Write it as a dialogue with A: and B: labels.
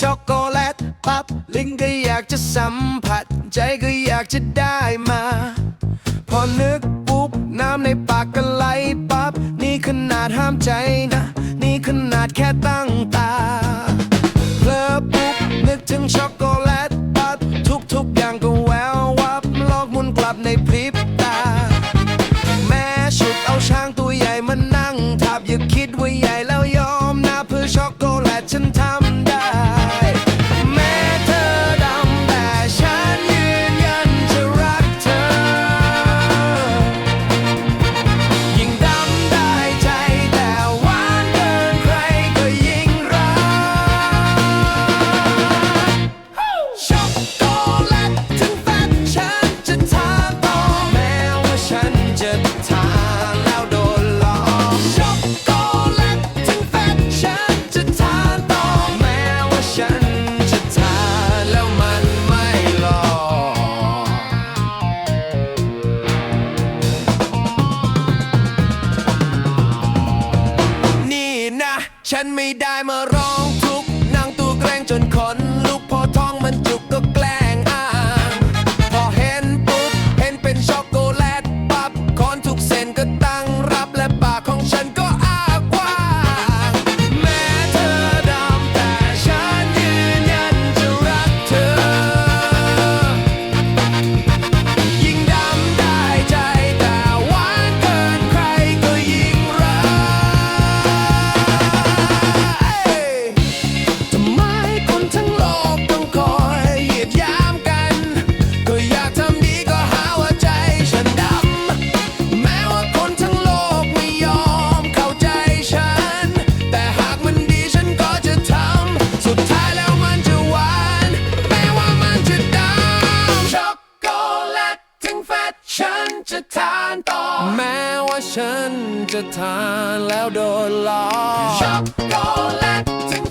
A: ช็อกโกแลตปั๊บลิ้นก็อยากจะสัมผัส ใจก็อยากจะได้มา พอนึกปุ๊บน้ำในปากก็ไหลปั๊บนี่ขนาดห้ามใจนะ นี่ขนาดแค่ตั้ง ฉันไม่ได้มาร้องทุกข์นั่งตัวแกล้งจนคน แม้ว่าฉันจะทานแล้วโดนหล้อช็อกโกแลตถึง